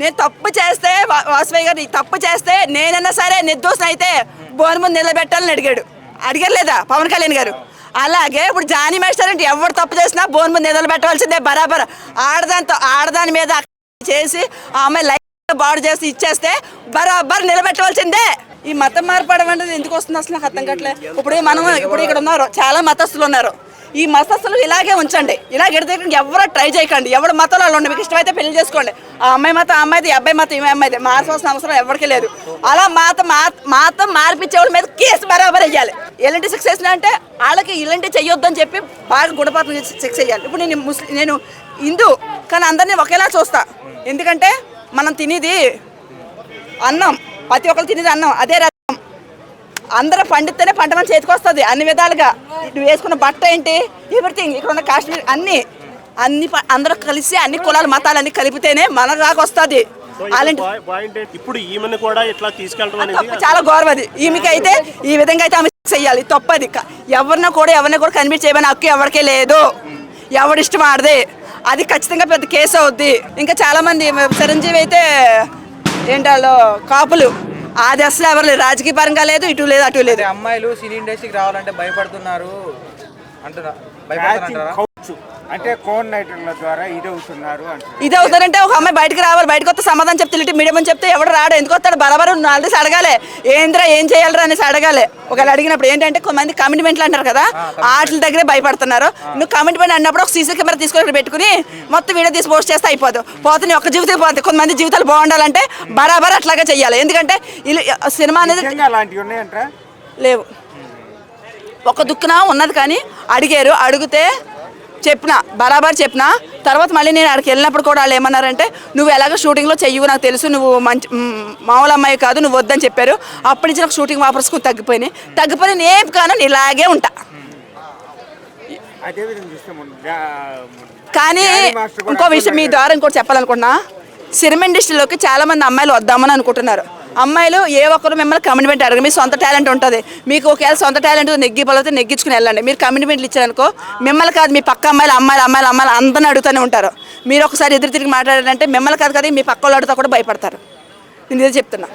నేను తప్పు చేస్తే వా- గారు తప్పు చేస్తే నేనన్నా సరే నిర్దోషం అయితే బోన్ ముందు నిలబెట్టాలని అడిగాడు. అడిగారు లేదా పవన్ కళ్యాణ్ గారు. అలాగే ఇప్పుడు జానీ మేస్టర్ అంటే ఎవరు తప్పు చేసినా బోన్ ముందు నిలబెట్టవలసిందే బరాబర్. ఆడదానితో ఆడదాని మీద చేసి ఆ అమ్మాయి లైఫ్ బాడు చేసి ఇచ్చేస్తే బరాబర్ నిలబెట్టవలసిందే. ఈ మతం మార్పడం అనేది ఎందుకు వస్తుంది అసలు నాకు అర్థం కావట్లే. ఇప్పుడు మనం ఇప్పుడు ఇక్కడ ఉన్నారు చాలా మతస్థులు ఉన్నారు. ఈ మతస్థులు ఇలాగే ఉంచండి. ఇలా ఎడితే ఎవరు ట్రై చేయకండి. ఎవరు మతంలో వాళ్ళు ఉండి మీకు ఇష్టమైతే పెళ్ళి చేసుకోండి. ఆ అమ్మాయి మతం ఆ అమ్మాయిది అబ్బాయి మతం ఈ అమ్మాయిది. మార్చాల్సిన అవసరం ఎవరికి లేదు. అలా మాత మాతం మార్పించే వాళ్ళ మీద కేసు బరాబర్ వేయాలి. ఎలాంటి శిక్ష వేసినా అంటే వాళ్ళకి ఇలాంటి చెయ్యొద్దని చెప్పి బాగా గుణపాఠం శిక్ష వేయాలి. ఇప్పుడు నేను ముస్లిం నేను హిందూ కానీ అందరినీ ఒకేలా చూస్తా. ఎందుకంటే మనం తినేది అన్నం. ప్రతి ఒక్కరు తినేది అన్నం. అదే అందరూ పండితేనే పంట మన చేతికి వస్తుంది అన్ని విధాలుగా. నువ్వు వేసుకున్న బట్ట ఏంటి? ఎవ్రీథింగ్ ఇక్కడ ఉన్న కాశ్మీర్ అన్ని అన్ని అందరూ కలిసి అన్ని కులాలు మతాలు అన్ని కలిపితేనే మన ఏంటి? ఇప్పుడు ఈమెను కూడా ఇట్లా తీసుకెళ్ళడం తప్పు అనేది చాలా గౌరవం అది. ఈమెకి అయితే ఈ విధంగా అయితే ఆమె చెయ్యాలి. తప్పది. ఎవరిని కూడా ఎవరిని కూడా కన్విన్స్ చేయమని హక్కు ఎవరికే లేదు. ఎవడి ఇష్టం ఆడది. అది ఖచ్చితంగా పెద్ద కేసు అవుద్ది. ఇంకా చాలా మంది చిరంజీవి అయితే ఏంటాలో కాపులు. అది అసలు ఎవరు లేదు రాజకీయ పరంగా లేదు ఇటు లేదు అటు లేదు. అమ్మాయిలు సినీ ఇండస్ట్రీకి రావాలంటే భయపడుతున్నారు అంటున్నా. భయపడుతున్నారా కావచ్చు. అంటే కోన్ నైటర్ల ద్వారా ఇది అవుతున్నారు అంటారు ఇది అవుతారంటే ఒక అమ్మాయి బయటకు రావాలి బయటకు వస్తే సమాధానం చెప్తే ఇటు మీడియం అని చెప్తే ఎవడు రాడు? ఎందుకు వస్తాడు? బరాబర్ ఆల్రెడీ అడగాలి. ఏంద్రా ఏం చేయాలరా అనేసి అడగాలి. ఒకవేళ అడిగినప్పుడు ఏంటంటే కొంతమంది కమిట్మెంట్లు అంటారు కదా వాటి దగ్గరే భయపడుతున్నారు. నువ్వు కమిట్మెంట్ అన్నప్పుడు ఒక సీసీ కెమెరా తీసుకొని పెట్టుకుని మొత్తం వీడియో తీసి పోస్ట్ చేస్తే అయిపోదు. పోతే నీ ఒక్క జీవితం పోతుంది కొంతమంది జీవితాలు బాగుండాలంటే బరాబర్ అట్లాగే చెయ్యాలి. ఎందుకంటే సినిమా అనేది లేవు. ఒక దుక్కున ఉన్నది కానీ అడిగారు. అడిగితే చెప్పిన బరాబర్ చెప్పిన తర్వాత మళ్ళీ నేను అక్కడికి వెళ్ళినప్పుడు కూడా వాళ్ళు ఏమన్నారంటే నువ్వు ఎలాగో షూటింగ్లో చెయ్యవు నాకు తెలుసు నువ్వు మంచి మామూలు అమ్మాయి కాదు నువ్వు వద్దని చెప్పారు. అప్పటి నుంచి నాకు షూటింగ్ వాపర్స్ తగ్గిపోయినాయి. తగ్గిపోయి నేను కాను ఇలాగే ఉంటా. కానీ ఇంకో విషయం మీ ద్వారా ఇంకోటి చెప్పాలనుకుంటున్నా. సినిమా ఇండస్ట్రీలోకి చాలా మంది అమ్మాయిలు వద్దామని అనుకుంటున్నారు. అమ్మాయిలు ఏ ఒక్కరు మిమ్మల్ని కమిట్మెంట్ అడగరు. మీ సొంత టాలెంట్ ఉంటుంది. మీకు ఒకవేళ సొంత టాలెంట్ నెగ్గి పలితే నెగ్గించుకుని వెళ్ళండి. మీరు కమిట్మెంట్లు ఇచ్చారనుకో మిమ్మల్ని కాదు మీ పక్క అమ్మాయిలు అమ్మాయిలు అమ్మాయిలు అమ్మాయిలు అందరిని అడుగుతూనే ఉంటారు. మీరు ఒకసారి ఎదురు తిరిగి మాట్లాడారంటే మిమ్మల్ని కాదు కదా మీ పక్క వాళ్ళు అడుగుతా కూడా భయపడతారు. నేను ఇదే చెప్తున్నా.